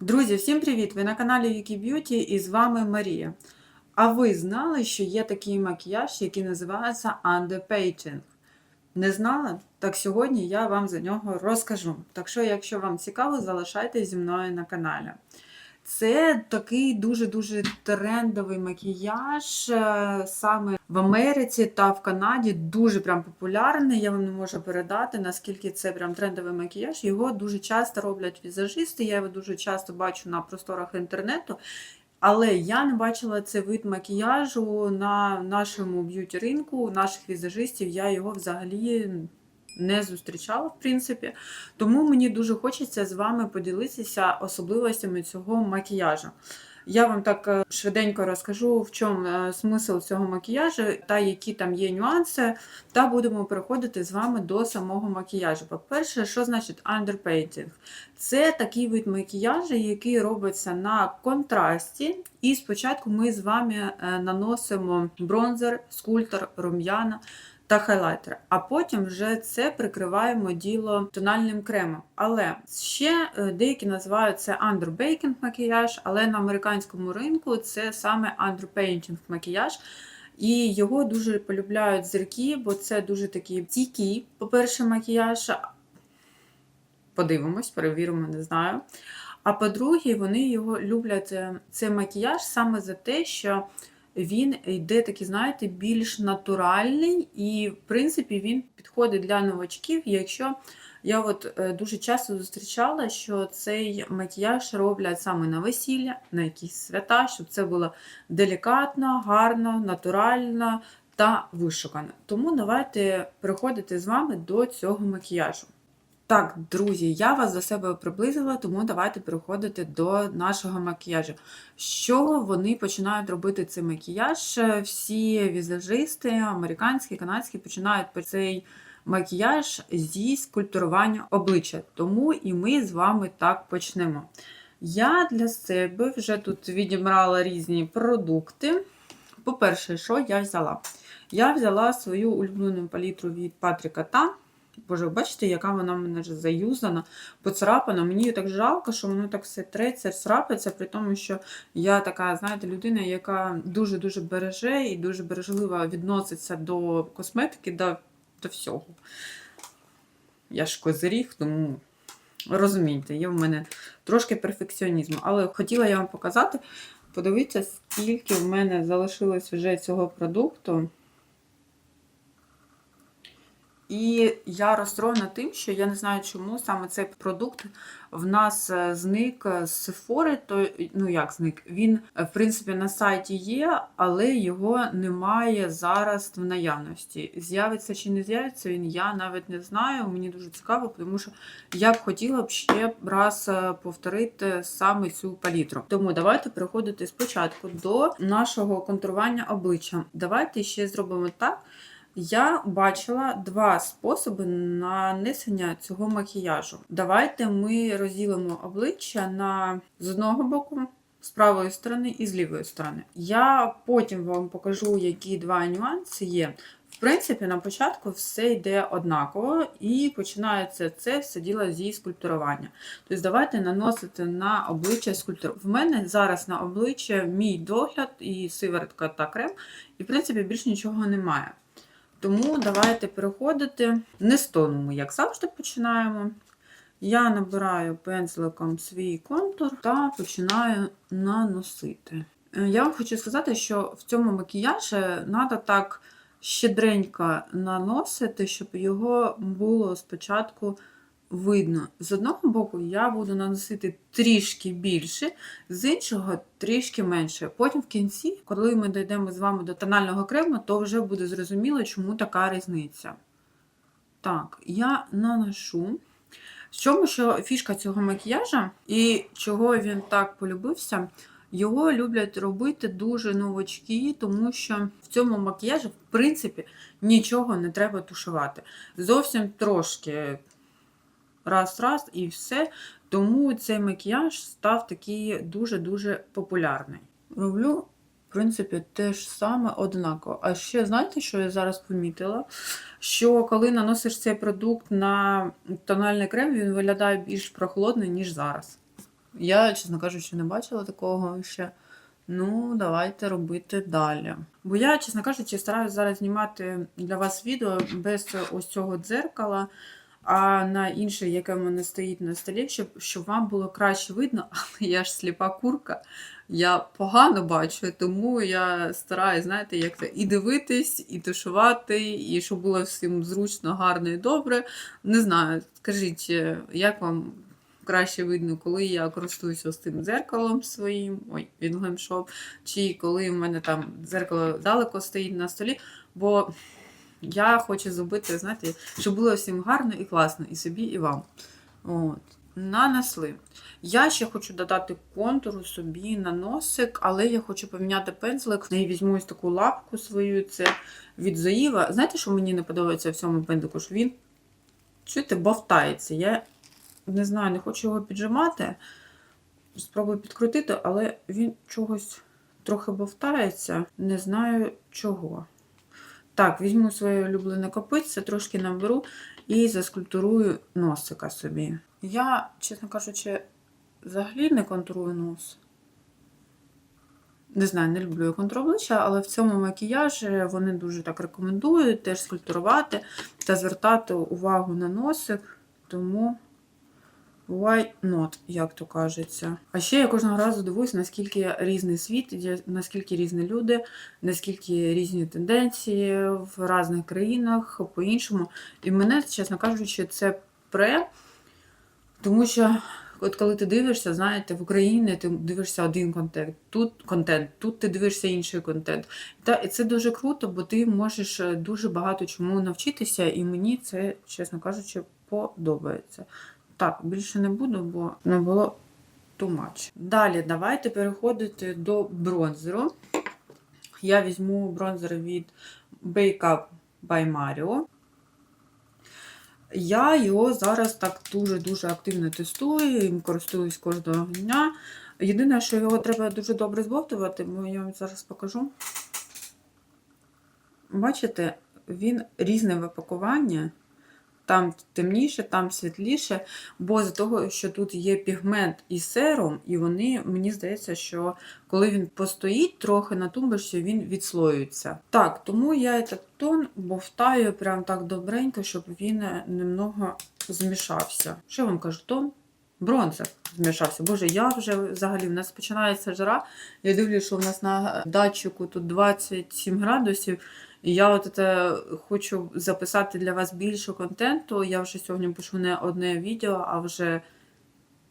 Друзі, всім привіт! Ви на каналі Юкі Beauty і з вами Марія. А ви знали, що є такий макіяж, який називається underpainting? Не знали? Так сьогодні я вам за нього розкажу. Так що, якщо вам цікаво, залишайтесь зі мною на каналі. Це такий дуже-дуже трендовий макіяж. е, Саме в Америці та в Канаді дуже прям популярний. Я вам не можу передати, наскільки це прям трендовий макіяж. Його дуже часто роблять візажисти. Я його дуже часто бачу на просторах інтернету. Але я не бачила цей вид макіяжу на нашому б'юті ринку, наших візажистів. Я його взагалі не зустрічала, в принципі. Тому мені дуже хочеться з вами поділитися особливостями цього макіяжу. Я вам так е, швиденько розкажу, в чому е, смисл цього макіяжу та які там є нюанси, та будемо переходити з вами до самого макіяжу. По-перше, що значить underpainting? Це такий вид макіяжу, який робиться на контрасті. І спочатку ми з вами е, наносимо бронзер, скульптор, рум'яна та хайлайтер, а потім вже це прикриваємо діло тональним кремом. Але ще е, деякі називають це underbaking макіяж, але на американському ринку це саме underpainting макіяж. І його дуже полюбляють зірки, бо це дуже такий стійкий, по-перше, макіяж. Подивимось, перевіримо, не знаю. А по-друге, вони його люблять е, цей макіяж саме за те, що він йде такий, знаєте, більш натуральний, і, в принципі, він підходить для новачків, якщо я от е, дуже часто зустрічала, що цей макіяж роблять саме на весілля, на якісь свята, щоб це було делікатно, гарно, натурально та вишукано. Тому давайте переходити з вами до цього макіяжу. Так, друзі, я вас до себе приблизила, тому давайте переходити до нашого макіяжу. Чого вони починають робити цей макіяж? Всі візажисти, американські, канадські, починають цей макіяж зі скульптурування обличчя. Тому і ми з вами так почнемо. Я для себе вже тут відібрала різні продукти. По-перше, що я взяла? Я взяла свою улюблену палітру від Патріка Та. Боже, бачите, яка вона в мене вже заюзана, поцарапана. Мені так жалко, що воно так все треться, срапиться, при тому, що я така, знаєте, людина, яка дуже-дуже береже і дуже бережливо відноситься до косметики, до, до всього. Я ж козиріг, тому розумієте, є в мене трошки перфекціонізму. Але хотіла я вам показати, подивіться, скільки в мене залишилось вже цього продукту. І я розстроєна тим, що я не знаю, чому саме цей продукт в нас е, зник з Сефори. То ну як зник? Він е, в принципі на сайті є, але його немає зараз в наявності. З'явиться чи не з'явиться він, я навіть не знаю. Мені дуже цікаво, тому що я б хотіла б ще раз е, повторити саме цю палітру. Тому давайте переходити спочатку до нашого контурування обличчя. Давайте ще зробимо так. Я бачила два способи нанесення цього макіяжу. Давайте ми розділимо обличчя на з одного боку, з правої сторони і з лівої сторони. Я потім вам покажу, які два нюанси є. В принципі, на початку все йде однаково і починається це все діло зі скульптурування. Тобто, давайте наносити на обличчя скульптуру. В мене зараз на обличчя мій догляд і сиворотка та крем, і в принципі більш нічого немає. Тому давайте переходити. Не з тону ми, як завжди, починаємо. Я набираю пензликом свій контур та починаю наносити. Е, Я вам хочу сказати, що в цьому макіяжі треба так щедренько наносити, щоб його було спочатку видно. З одного боку, я буду наносити трішки більше, з іншого трішки менше. Потім в кінці, коли ми дійдемо з вами до тонального крему, то вже буде зрозуміло, чому така різниця. Так, я наношу. В чому що фішка цього макіяжа і чого він так полюбився, його люблять робити дуже новачки, тому що в цьому макіяжі, в принципі, нічого не треба тушувати. Зовсім трошки раз-раз і все. Тому цей макіяж став такий дуже-дуже популярний. Роблю, в принципі, те ж саме однаково. А ще, знаєте, що я зараз помітила? Що коли наносиш цей продукт на тональний крем, він виглядає більш прохолодний, ніж зараз. Я, чесно кажучи, не бачила такого ще. Ну, давайте робити далі. Бо я, чесно кажучи, стараюся зараз знімати для вас відео без ось цього дзеркала, а на інше, яке в мене стоїть на столі, щоб, щоб вам було краще видно, але я ж сліпа курка, я погано бачу, тому я стараюсь, знаєте, як це, і дивитись, і тушувати, і щоб було всім зручно, гарно і добре. Не знаю, скажіть, е, як вам краще видно, коли я користуюся з тим дзеркалом своїм, ой, від Shop, чи коли в мене там дзеркало далеко стоїть на столі, бо я хочу зробити, знаєте, щоб було всім гарно і класно, і собі, і вам. От. Нанесли. Я ще хочу додати контуру собі на носик, але я хочу поміняти пензлик. Я візьму ось таку лапку свою, це від Зоїва. Знаєте, що мені не подобається в цьому пензлику? Що він, чуєте, бовтається. Я не знаю, не хочу його піджимати. Спробую підкрутити, але він чогось трохи бовтається. Не знаю чого. Так, візьму своє улюблене копитце, трошки наберу і заскульптурую носика собі. Я, чесно кажучи, взагалі не контурую нос. Не знаю, не люблю я контур обличчя, але в цьому макіяжі вони дуже так рекомендують теж скульптурувати та звертати увагу на носик, тому why not, як то кажеться. А ще я кожного разу дивуюсь, наскільки різний світ, наскільки різні люди, наскільки різні тенденції в різних країнах по-іншому. І мене, чесно кажучи, це пре, тому що. От коли ти дивишся, знаєте, в Україні ти дивишся один контент, тут контент, тут ти дивишся інший контент. Та і це дуже круто, бо ти можеш е, дуже багато чому навчитися, і мені це, чесно кажучи, подобається. Так, більше не буду, бо не було too much. Далі давайте переходити до бронзеру. Я візьму бронзер від Bake Up by Mario. Я його зараз так дуже-дуже активно тестую, їм користуюсь кожного дня. Єдине, що його треба дуже добре збовтувати, бо я вам зараз покажу. Бачите, він різне в опакуванні. Там темніше, там світліше, бо з того, що тут є пігмент і серум, і вони, мені здається, що коли він постоїть трохи на тумбочці, він відслоюється. Так, тому я цей тон бовтаю прям так добренько, щоб він немного змішався. Що вам кажу, тон? Бронзер змішався. Боже, я вже взагалі в нас починається жара. Я дивлюся, що в нас на датчику тут 27 градусів. І я от це хочу записати для вас більше контенту. Я вже сьогодні пишу не одне відео, а вже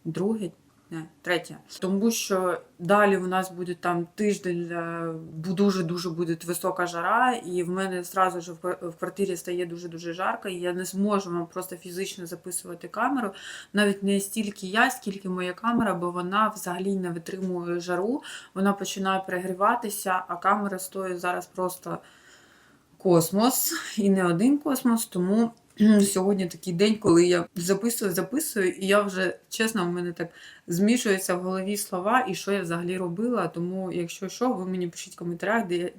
друге, не, третє. Тому що далі у нас буде там тиждень, е, дуже-дуже буде висока жара, і в мене зразу ж в квартирі стає дуже-дуже жарко, і я не зможу вам просто фізично записувати камеру. Навіть не стільки я, скільки моя камера, бо вона взагалі не витримує жару, вона починає перегріватися, а камера стоїть зараз просто космос і не один космос. Тому сьогодні такий день, коли я записую, записую, і я вже чесно, в мене так змішуються в голові слова і що я взагалі робила. Тому, якщо що, ви мені пишіть в коментарях, де,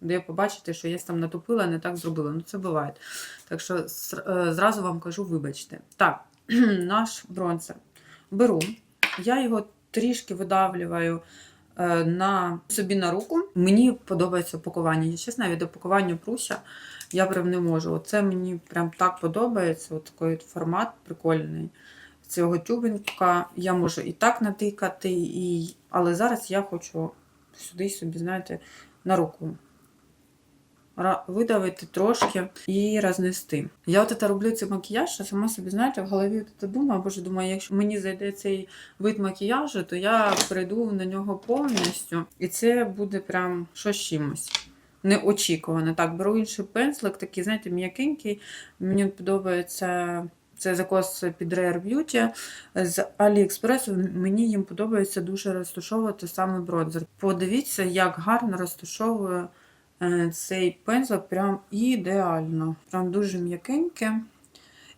де побачите, що я там натопила, не так зробила. Ну, це буває. Так що е, зразу вам кажу, вибачте. Так, наш бронзер. Беру. Я його трішки видавлюю е, на собі на руку. Мені подобається опакування. Я чесно, від опакування пруся я прям не можу. Оце мені прям так подобається. От такий формат прикольний. Цього тюбенька я можу і так натикати, і... але зараз я хочу сюди собі, знаєте, на руку видавити трошки і рознести. Я от це роблю цей макіяж, а сама собі, знаєте, в голові от це думаю, боже, думаю, якщо мені зайде цей вид макіяжу, то я перейду на нього повністю, і це буде прям щось з чимось. Неочікувано. Так, беру інший пензлик, такий, знаєте, м'якенький. Мені подобається це закос під Rare Beauty з AliExpress. Мені їм подобається дуже розташовувати саме бронзер. Подивіться, як гарно розташовує цей пензлик, прям ідеально. Прям дуже м'якеньке.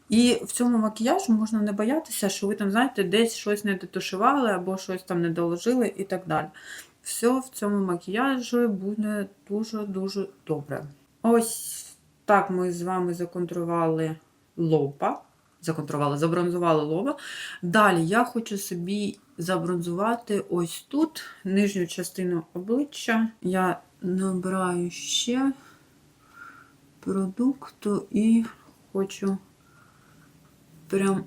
І в цьому макіяжу можна не боятися, що ви там, знаєте, десь щось не дотушували або щось там не доложили і так далі. Все в цьому макіяжі буде дуже-дуже добре. Ось так ми з вами законтрували лоба. Законтрували, забронзували лоба. Далі я хочу собі забронзувати ось тут нижню частину обличчя. Я набираю ще продукту і хочу прям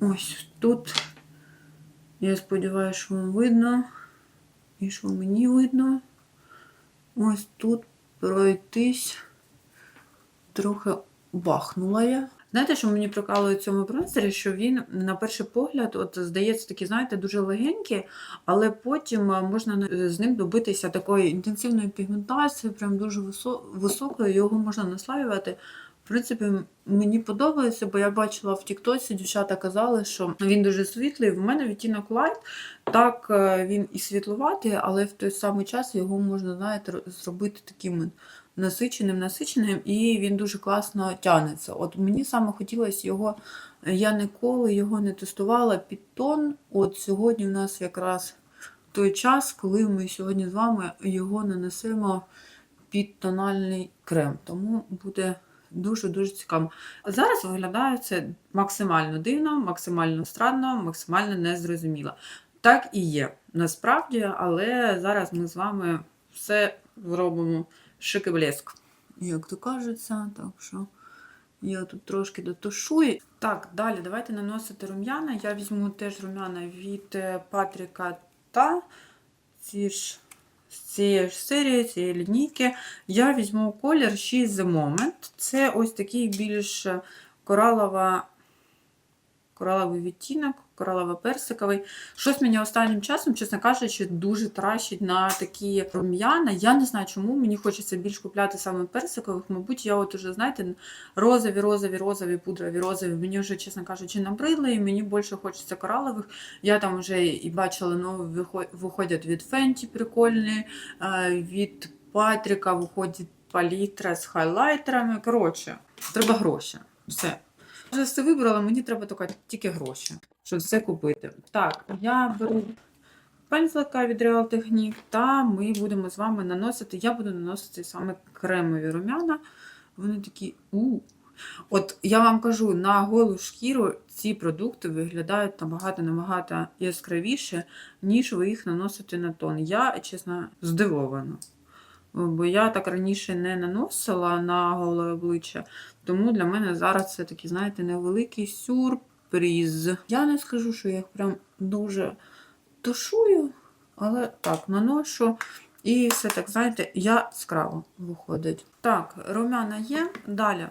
ось тут. Я сподіваюся, що вам видно. І що мені видно. Ось тут пройтись. Трохи бахнула я. Знаєте, що мені прикалує в цьому бронзері, що він, на перший погляд, от здається, такий, знаєте, дуже легенький, але потім е, можна е, з ним добитися такої інтенсивної пігментації, прям дуже висо- високої, його можна наслаювати. В принципі, мені подобається, бо я бачила в Тіктоці, дівчата казали, що він дуже світлий. В мене відтінок лайт, так е, він і світлуватий, але в той самий час його можна, знаєте, зробити таким насиченим, насиченим, і він дуже класно тягнеться. От мені саме хотілося його, я ніколи його не тестувала під тон. От сьогодні у нас якраз той час, коли ми сьогодні з вами його нанесемо під тональний крем. Тому буде дуже-дуже цікаво. Зараз виглядає це максимально дивно, максимально странно, максимально незрозуміло. Так і є насправді, але зараз ми з вами все зробимо шик і блеск. Як то кажеться, так що я тут трошки дотушую. Так, далі давайте наносити рум'яна. Я візьму теж рум'яна від е, Патріка та ці ж з цієї ж серії, цієї лінійки. Я візьму колір She's the Moment. Це ось такий більш коралова, кораловий відтінок, коралово-персиковий. Щось мені останнім часом, чесно кажучи, дуже тращить на такі рум'яна. Я не знаю, чому мені хочеться більш купляти саме персикових. Мабуть, я от уже, знаєте, розові, розові, розові, пудрові, розові. Мені вже, чесно кажучи, набридли, і мені більше хочеться коралових. Я там вже і бачила нові виходять від Fenty прикольні, е, від Патріка виходить палітра з хайлайтерами. Коротше, треба гроші. Все. Вже все вибрала, мені треба тільки, тільки гроші, щоб все купити. Так, я беру пензлика від Real Technique, та ми будемо з вами наносити. Я буду наносити саме кремові рум'яна. Вони такі у. От я вам кажу, на голу шкіру ці продукти виглядають набагато-набагато яскравіше, ніж ви їх наносите на тон. Я, чесно, здивована. Бо я так раніше не наносила на голе обличчя, тому для мене зараз це такий, знаєте, невеликий сюрприз. Я не скажу, що я їх прям дуже тушую, але так, наношу. І все так, знаєте, яскраво виходить. Так, румяна є. Далі.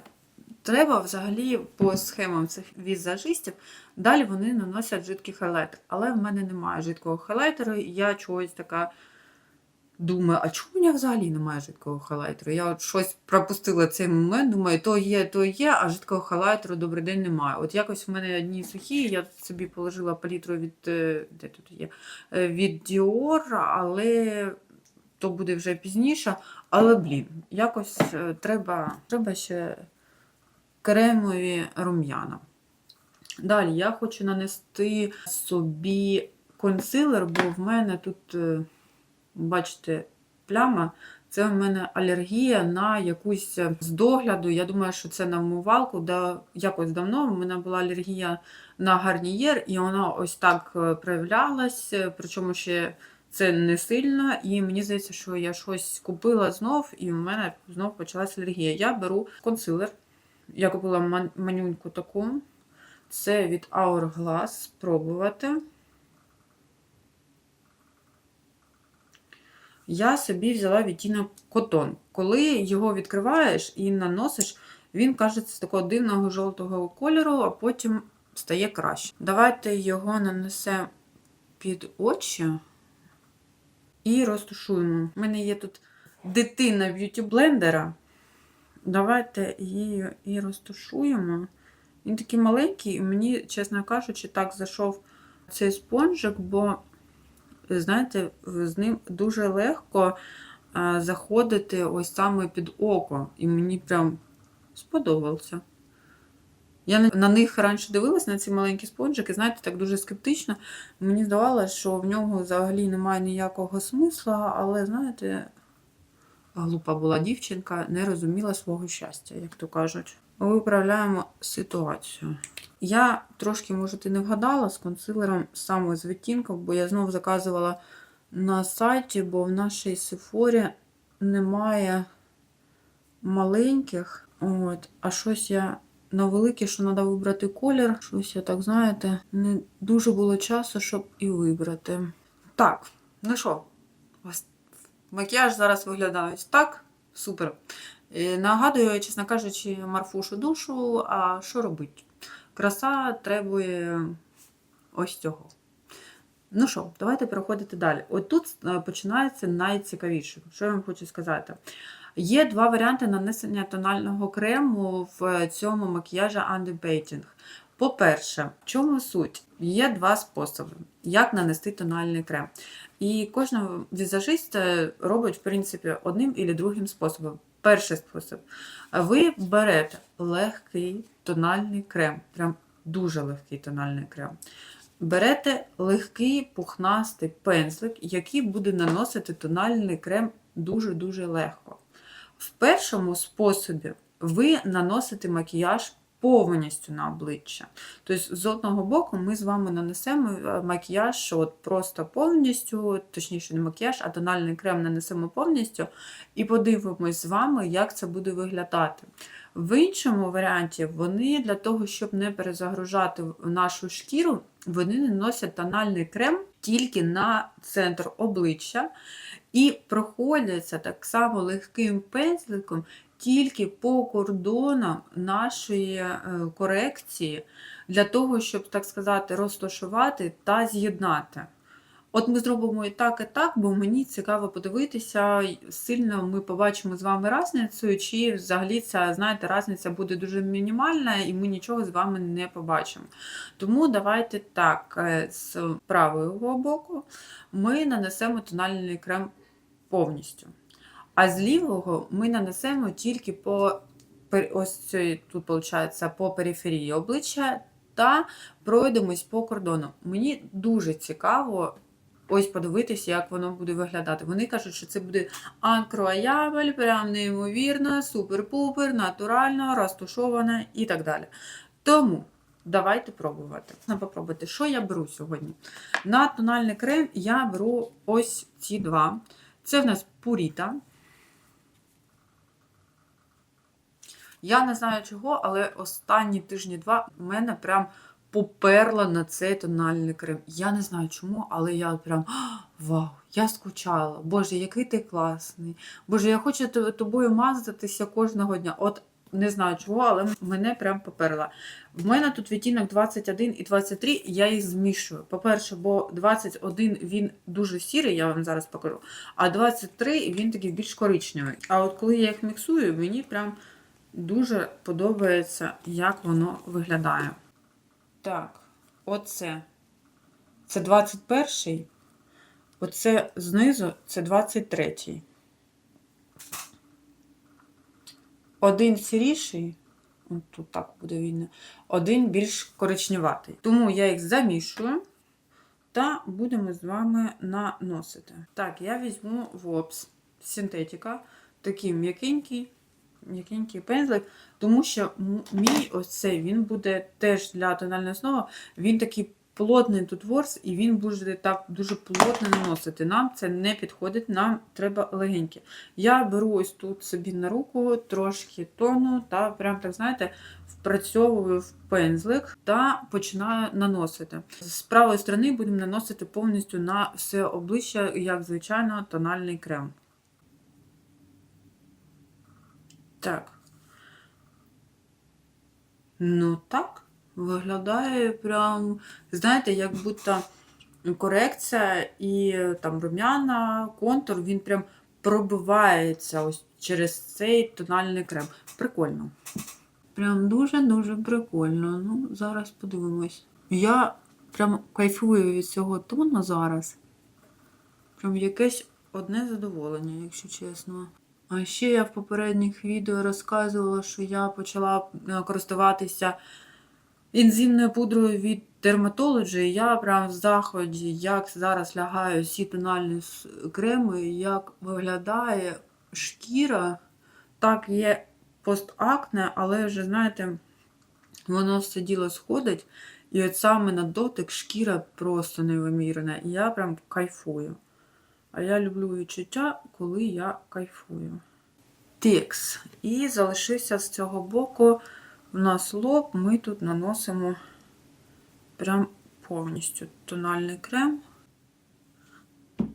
Треба взагалі по схемам цих візажистів. Далі вони наносять жидкий хайлайтер. Але в мене немає жидкого хайлайтеру, я чогось така думаю, а чому у мене взагалі немає жидкого хайлайтеру? Я от щось пропустила цей момент, думаю, то є, то є, а жидкого хайлайтеру добрий день немає. От якось в мене одні сухі, я собі положила палітру від е, де тут є? Е, від Dior, але то буде вже пізніше. Але, блін, якось е, треба, треба ще кремові рум'яна. Далі я хочу нанести собі консилер, бо в мене тут, бачите, пляма. Це в мене алергія на якусь е, з догляду. Я думаю, що це на вмивалку. Да, якось давно в мене була алергія на гарнієр, і вона ось так е, проявлялась, е, причому ще це не сильно. І мені здається, що я щось купила знов, і в мене знов почалась алергія. Я беру консилер. Я купила ман- манюньку таку. Це від Hourglass. Спробувати. Я собі взяла відтінок котон. Коли його відкриваєш і наносиш, він кажеться такого дивного жовтого кольору, а потім стає краще. Давайте його нанесемо під очі і розтушуємо. У мене є тут дитина б'юті блендера. Давайте її і розтушуємо. Він такий маленький, і мені, чесно кажучи, так зайшов цей спонжик, бо, знаєте, з ним дуже легко заходити ось саме під око. І мені прям сподобався. Я на- них раніше дивилась на ці маленькі спонжики, знаєте, так дуже скептично. Мені здавалося, що в нього взагалі немає ніякого смисла, але, знаєте, глупа була дівчинка, не розуміла свого щастя, як то кажуть. Виправляємо ситуацію. Я трошки, може, ти не вгадала з консилером саме з відтінком, бо я знову заказувала на сайті, бо в нашій Сефорі немає маленьких. От, а щось я на велике, що треба вибрати колір. Щось я так, знаєте, не дуже було часу, щоб і вибрати. Так, ну що, макіяж зараз виглядає так. Супер. Е, Нагадую, чесно кажучи, Марфушу душу, а що робити? Краса требує ось цього. Ну що, давайте переходити далі. От тут е, починається найцікавіше. Що я вам хочу сказати? Є два варіанти нанесення тонального крему в цьому макіяжі Underpainting. По-перше, в чому суть? Є два способи, як нанести тональний крем. І кожен візажист е, робить, в принципі, одним і другим способом. Перший спосіб. Ви берете легкий тональний крем, прям дуже легкий тональний крем. Берете легкий пухнастий пензлик, який буде наносити тональний крем дуже-дуже легко. В першому способі ви наносите макіяж повністю на обличчя. Тобто, з одного боку, ми з вами нанесемо е, макіяж от просто повністю, точніше, не макіяж, а тональний крем нанесемо повністю, і подивимось з вами, як це буде виглядати. В іншому варіанті вони для того, щоб не перезагружати нашу шкіру, вони наносять тональний крем тільки на центр обличчя і проходяться так само легким пензликом тільки по кордонам нашої е, корекції, для того, щоб, так сказати, розташувати та з'єднати. От ми зробимо і так, і так, бо мені цікаво подивитися, сильно ми побачимо з вами різницю, чи взагалі ця, знаєте, різниця буде дуже мінімальна, і ми нічого з вами не побачимо. Тому давайте так, е, з правого боку ми нанесемо тональний крем повністю. А з лівого ми нанесемо тільки по ось тут, виходить, по периферії обличчя та пройдемось по кордону. Мені дуже цікаво ось подивитися, як воно буде виглядати. Вони кажуть, що це буде анкроаябель, прям неймовірно, супер-пупер, натурально, розтушоване і так далі. Тому. Давайте пробувати. На попробувати, що я беру сьогодні. На тональний крем я беру ось ці два. Це в нас Пуріта. Я не знаю чого, але останні тижні-два в мене прям поперла на цей тональний крем. Я не знаю чому, але я прям вау, я скучала. Боже, який ти класний. Боже, я хочу тобою мазатися кожного дня. От не знаю чого, але мене прям поперла. В мене тут відтінок 21 і 23, я їх змішую. По-перше, бо 21 він дуже сірий, я вам зараз покажу. А 23 він такий більш коричневий. А от коли я їх міксую, мені прям дуже подобається, як воно виглядає. Так, оце. Це 21-й. Оце знизу це 23-й. Один сіріший, тут так буде видно, один більш коричневатий. Тому я їх замішую та будемо з вами наносити. Так, я візьму вопс синтетика, такий м'якенький, м'якенький пензлик, тому що мій ось цей він буде теж для тональної основи, він такий плотний тут ворс, і він буде так дуже плотно наносити. Нам це не підходить, нам треба легеньке. Я беру ось тут собі на руку трошки тону та прям так, знаєте, впрацьовую в пензлик та починаю наносити. З правої сторони будемо наносити повністю на все обличчя, як звичайно, тональний крем. Так. Ну так, виглядає прям, знаєте, як будто корекція і там рум'яна, контур, він прям пробивається ось через цей тональний крем. Прикольно. Прям дуже-дуже прикольно. Ну, зараз подивимось. Я прям кайфую від цього тону зараз. Прям якесь одне задоволення, якщо чесно. А ще я в попередніх відео розказувала, що я почала е, користуватися ензимною пудрою від Dermatology. Я прям в заході, як зараз лягаю всі тональні креми, як виглядає шкіра. Так, є постакне, але вже, знаєте, воно все діло сходить. І от саме на дотик шкіра просто невимірна. І я прям кайфую. А я люблю відчуття, коли я кайфую. Текс. І залишився з цього боку в нас лоб. Ми тут наносимо прям повністю тональний крем.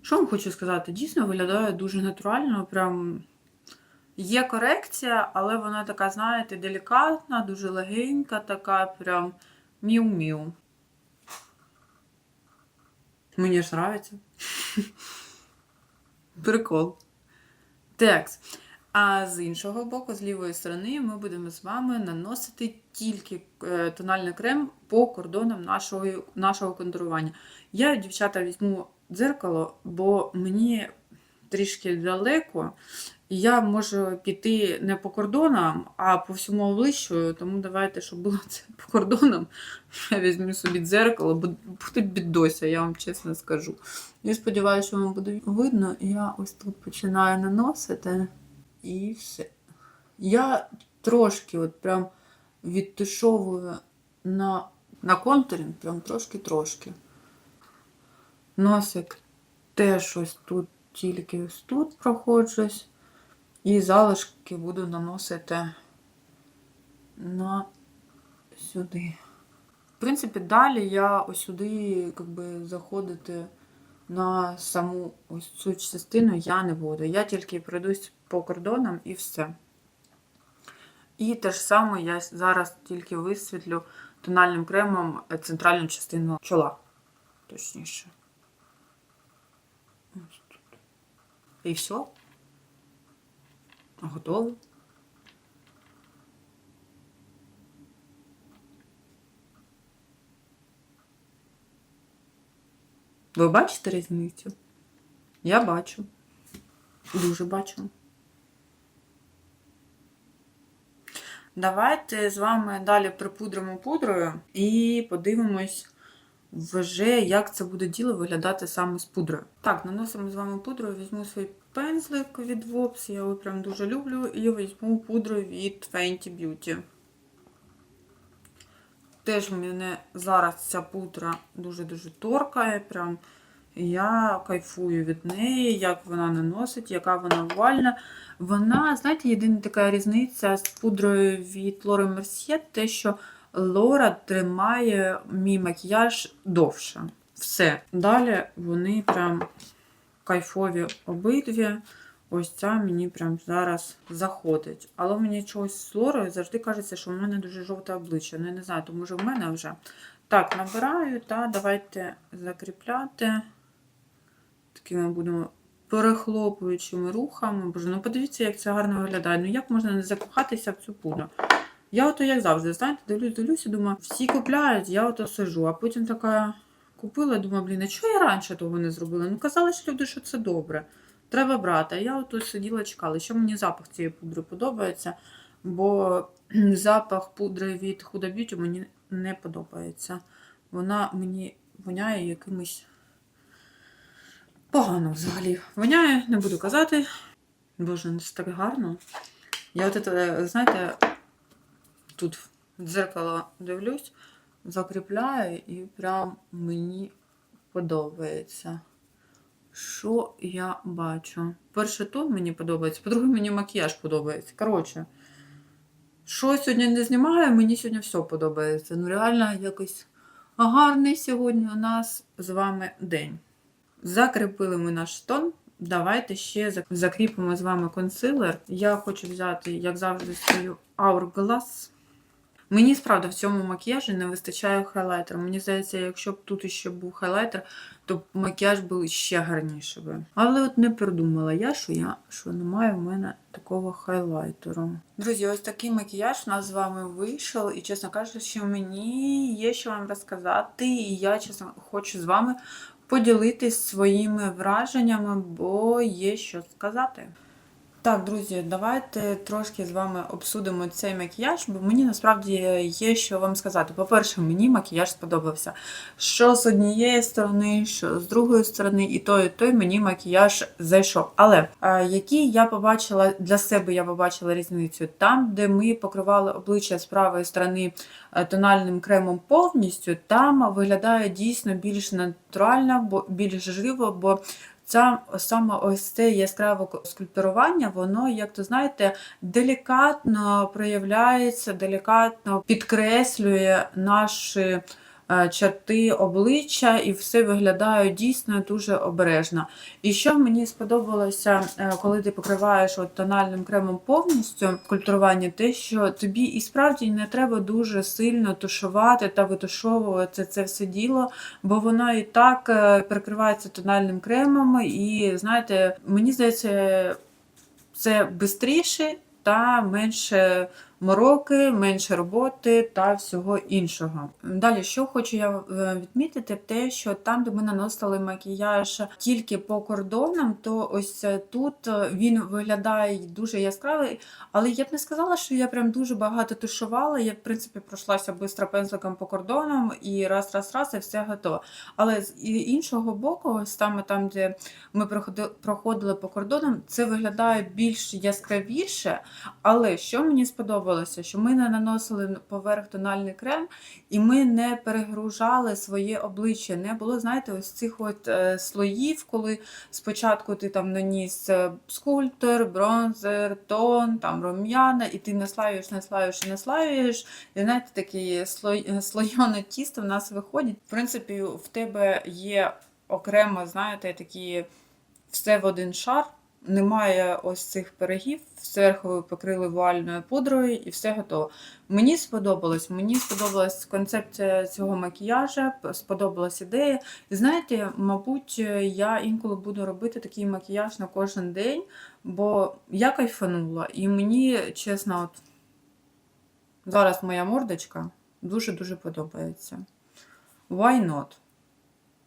Що вам хочу сказати? Дійсно виглядає дуже натурально. Прям є корекція, але вона така, знаєте, делікатна, дуже легенька, така прям міу-міу. Мені ж нравиться. Прикол. Так. А з іншого боку, з лівої сторони, ми будемо з вами наносити тільки е, тональний крем по кордонам нашого, нашого контурування. Я, дівчата, візьму дзеркало, бо мені трішки далеко. І я можу піти не по кордонам, а по всьому обличчю. Тому давайте, щоб було це по кордонам. Я візьму собі дзеркало, бо будуть бідося, я вам чесно скажу. Я сподіваюся, що вам буде видно. Я ось тут починаю наносити. І все. Я трошки от прям відтушовую на, на контурі, прям трошки-трошки. Носик теж ось тут, тільки ось тут проходжусь. І залишки буду наносити на сюди. В принципі, далі я ось сюди би, заходити на саму ось цю частину я не буду. Я тільки пройдусь по кордонам і все. І те ж саме я зараз тільки висвітлю тональним кремом центральну частину чола. Точніше. Ось тут. І все. Готово. Ви бачите різницю? Я бачу. Дуже бачу. Давайте з вами далі припудримо пудрою і подивимось вже, як це буде діло виглядати саме з пудрою. Так, наносимо з вами пудрою, візьму свій пензлик від Vops, я його прям дуже люблю, і візьму пудру від Fenty Beauty. Теж мене зараз ця пудра дуже-дуже торкає. Прям я кайфую від неї, як вона наносить, яка вона вуальна. Вона, знаєте, єдина така різниця з пудрою від Laura Mercier, те, що Лора тримає мій макіяж довше. Все. Далі вони прям кайфові обидві. Ось ця мені прям зараз заходить. Але мені чогось з Лорою завжди кажеться, що в мене дуже жовте обличчя. Ну, я не знаю, то може в мене вже. Так, набираю, та давайте закріпляти. Такими будемо перехлопуючими рухами. Боже, ну подивіться, як це гарно виглядає. Ну як можна не закохатися в цю пудру? Я ото, як завжди, знаєте, дивлюсь, дивлюсь і думаю, всі купляють, я ото сижу. А потім така купила, думаю, блін, а чого я раніше того не зробила? Ну, казали ж люди, що це добре. Треба брати. А я ото сиділа, чекала. Ще мені запах цієї пудри подобається, бо запах пудри від Huda Beauty мені не подобається. Вона мені воняє якимось погано взагалі. Воняє, не буду казати. Боже, це так гарно. Я от знаєте, тут в дзеркало дивлюсь, закріпляю і прям мені подобається. Що я бачу? Перший тон мені подобається, по-друге, мені макіяж подобається. Коротше, що сьогодні не знімаю, мені сьогодні все подобається. Ну, реально, якось гарний сьогодні у нас з вами день. Закріпили ми наш тон. Давайте ще закріпимо з вами консилер. Я хочу взяти, як завжди, свою Hourglass. Мені справді в цьому макіяжі не вистачає хайлайтера. Мені здається, якщо б тут ще був хайлайтер, то макіяж був ще гарніше би. Але от не придумала я, що я що немає в мене такого хайлайтеру. Друзі, ось такий макіяж у нас з вами вийшов. І, чесно кажучи, мені є що вам розказати. І я, чесно, хочу з вами поділитись своїми враженнями, бо є що сказати. Так, друзі, давайте трошки з вами обсудимо цей макіяж, бо мені насправді є що вам сказати. По-перше, мені макіяж сподобався. Що з однієї сторони, що з другої сторони, і той, і той мені макіяж зайшов. Але е, які я побачила для себе, я побачила різницю там, де ми покривали обличчя з правої сторони е, тональним кремом повністю, там виглядає дійсно більш натурально, бо більш живо, бо Ця саме ось це яскраве скульптурування, воно, як то знаєте, делікатно проявляється, делікатно підкреслює наші е, черти обличчя, і все виглядає дійсно дуже обережно. І що мені сподобалося, е, коли ти покриваєш от тональним кремом повністю скульптурування, те, що тобі і справді не треба дуже сильно тушувати та витушовувати це все діло, бо воно і так е, перекривається тональним кремом, і знаєте, мені здається, це швидше та менше мороки, менше роботи та всього іншого. Далі, що хочу я е, відмітити, те, що там, де ми наносили макіяж тільки по кордонам, то ось е, тут е, він виглядає дуже яскравий, але я б не сказала, що я прям дуже багато тушувала. Я, в принципі, пройшлася швидко пензликом по кордонам і раз, раз, раз, і все готово. Але з іншого боку, саме там, де ми проходили по кордонам, це виглядає більш яскравіше. Але що мені сподобалося, що ми не наносили поверх тональний крем, і ми не перегружали своє обличчя. Не було, знаєте, ось цих от е, слоїв, коли спочатку ти там наніс е, скульптор, бронзер, тон, там рум'яна, і ти наслаюєш, наслаюєш і наслаюєш. І знаєте, слой, слойоне тісто в нас виходить. В принципі, в тебе є окремо, знаєте, такі все в один шар. Немає ось цих пирогів, зверху ви покрили вуальною пудрою і все готово. Мені сподобалось, мені сподобалась концепція цього макіяжа, сподобалась ідея. І знаєте, мабуть, я інколи буду робити такий макіяж на кожен день, бо я кайфанула, і мені, чесно, от зараз моя мордочка дуже-дуже подобається. Why not?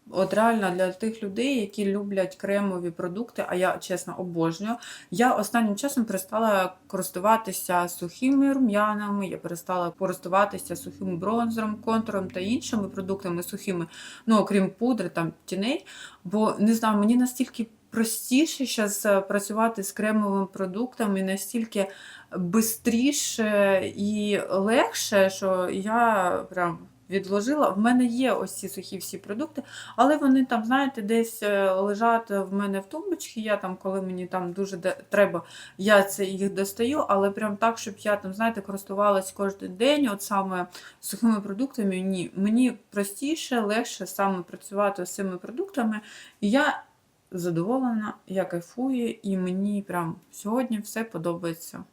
От реально для тих людей, які люблять кремові продукти, а я чесно обожнюю. Я останнім часом перестала користуватися сухими рум'янами, я перестала користуватися сухим бронзером, контуром та іншими продуктами сухими, ну окрім пудри, там тіней. Бо не знаю, мені настільки простіше зараз працювати з кремовими продуктами, настільки швидше і легше, що я прям. Відложила. В мене є ось ці сухі всі продукти, але вони там, знаєте, десь е, лежать в мене в тумбочці. Я там, коли мені там дуже треба, я це їх достаю, але прям так, щоб я там, знаєте, користувалась кожен день, от саме сухими продуктами. Ні, мені простіше, легше саме працювати з цими продуктами. І я задоволена, я кайфую, і мені прям сьогодні все подобається.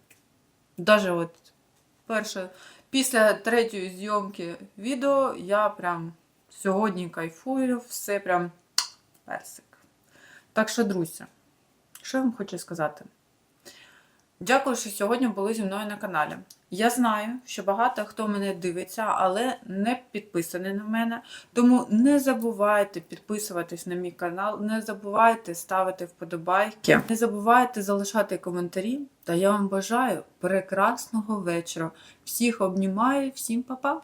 Даже от перше. Після третьої зйомки відео я прям сьогодні кайфую, все прям персик. Так що, друзі, що я вам хочу сказати? Дякую, що сьогодні були зі мною на каналі. Я знаю, що багато хто мене дивиться, але не підписаний на мене. Тому не забувайте підписуватись на мій канал, не забувайте ставити вподобайки, не забувайте залишати коментарі. Та я вам бажаю прекрасного вечора. Всіх обнімаю, всім па-па!